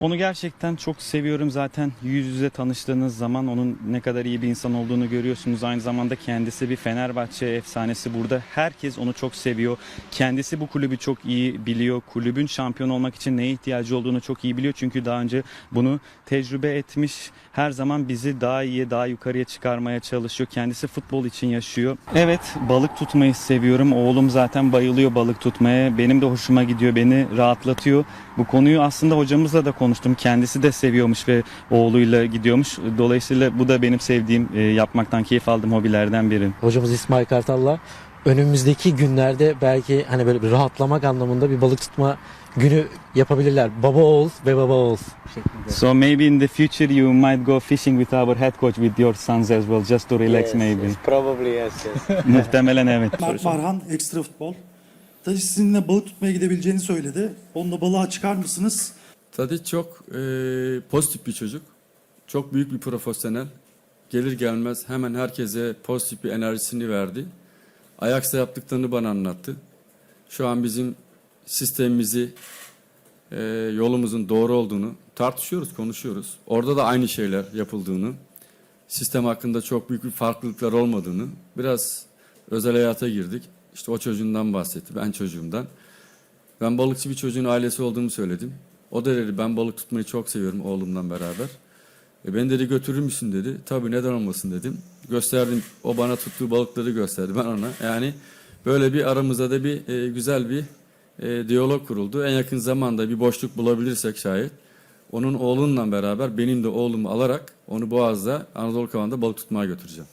Onu gerçekten çok seviyorum zaten yüz yüze tanıştığınız zaman onun ne kadar iyi bir insan olduğunu görüyorsunuz. Aynı zamanda kendisi bir Fenerbahçe efsanesi burada. Herkes onu çok seviyor. Kendisi bu kulübü çok iyi biliyor. Kulübün şampiyon olmak için neye ihtiyacı olduğunu çok iyi biliyor. Çünkü daha önce bunu tecrübe etmiş. Her zaman bizi daha iyiye, daha yukarıya çıkarmaya çalışıyor. Kendisi futbol için yaşıyor. Evet, balık tutmayı seviyorum. Oğlum zaten bayılıyor balık tutmaya. Benim de hoşuma gidiyor, beni rahatlatıyor. Bu konuyu aslında hocamızla da konuştum. Kendisi de seviyormuş ve oğluyla gidiyormuş. Dolayısıyla bu da benim sevdiğim, e, yapmaktan keyif aldığım hobilerden biri. Hocamız İsmail Kartal'la önümüzdeki günlerde belki hani böyle bir rahatlamak anlamında bir balık tutma günü yapabilirler. Baba oğul ve baba oğul şeklinde. So maybe in the future you might go fishing with our head coach with your sons as well just to relax Yes, maybe. yes, probably yes, yes. Muhtemelen evet. Mert Marhan Ekstra Futbol. Tabii sizinle balık tutmaya gidebileceğini söyledi. Onunla balığa çıkar mısınız? Tadiç çok e, pozitif bir çocuk. Çok büyük bir profesyonel. Gelir gelmez hemen herkese pozitif bir enerjisini verdi. Ajax'ta yaptıklarını bana anlattı. Şu an bizim sistemimizi, e, yolumuzun doğru olduğunu tartışıyoruz, konuşuyoruz. Orada da aynı şeyler yapıldığını, sistem hakkında çok büyük bir farklılıklar olmadığını, biraz özel hayata girdik. İşte o çocuğundan bahsetti, ben çocuğumdan. Ben balıkçı bir çocuğun ailesi olduğumu söyledim. O da dedi ben balık tutmayı çok seviyorum oğlumla beraber. E beni dedi götürür müsün dedi. Tabii neden olmasın dedim. Gösterdim o bana tuttuğu balıkları gösterdi ben ona. Yani böyle bir aramızda da bir e, güzel bir e, diyalog kuruldu. En yakın zamanda bir boşluk bulabilirsek şayet onun oğlunla beraber benim de oğlumu alarak onu Boğaz'da Anadolu Kavağı'nda balık tutmaya götüreceğim.